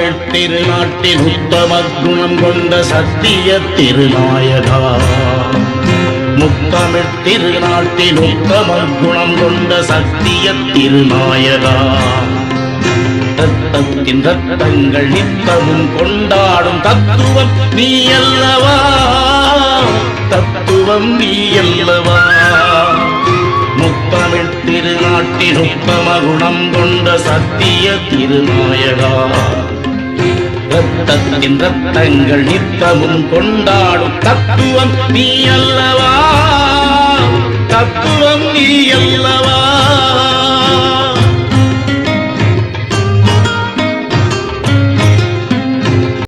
தமிழ் திருநாட்டின் உத்தம குணம் கொண்ட சத்திய திருநாயகா. முத்தமிழ் திருநாட்டின் உத்தம குணம் கொண்ட சத்திய திருநாயகா. ரத்தத்தின் ரத்தங்கள் நித்தமும் கொண்டாடும் தத்துவம் நீ அல்லவா? தத்துவம் நீ அல்லவா? முத்தமிழ் திருநாட்டின் உத்தம குணம் கொண்ட சத்திய திருநாயகா. ரத்தத்தின் ரத்தங்கள் நித்தமும் கொண்டாடும் தத்துவம் நீ அல்லவா? தத்துவம் நீ அல்லவா?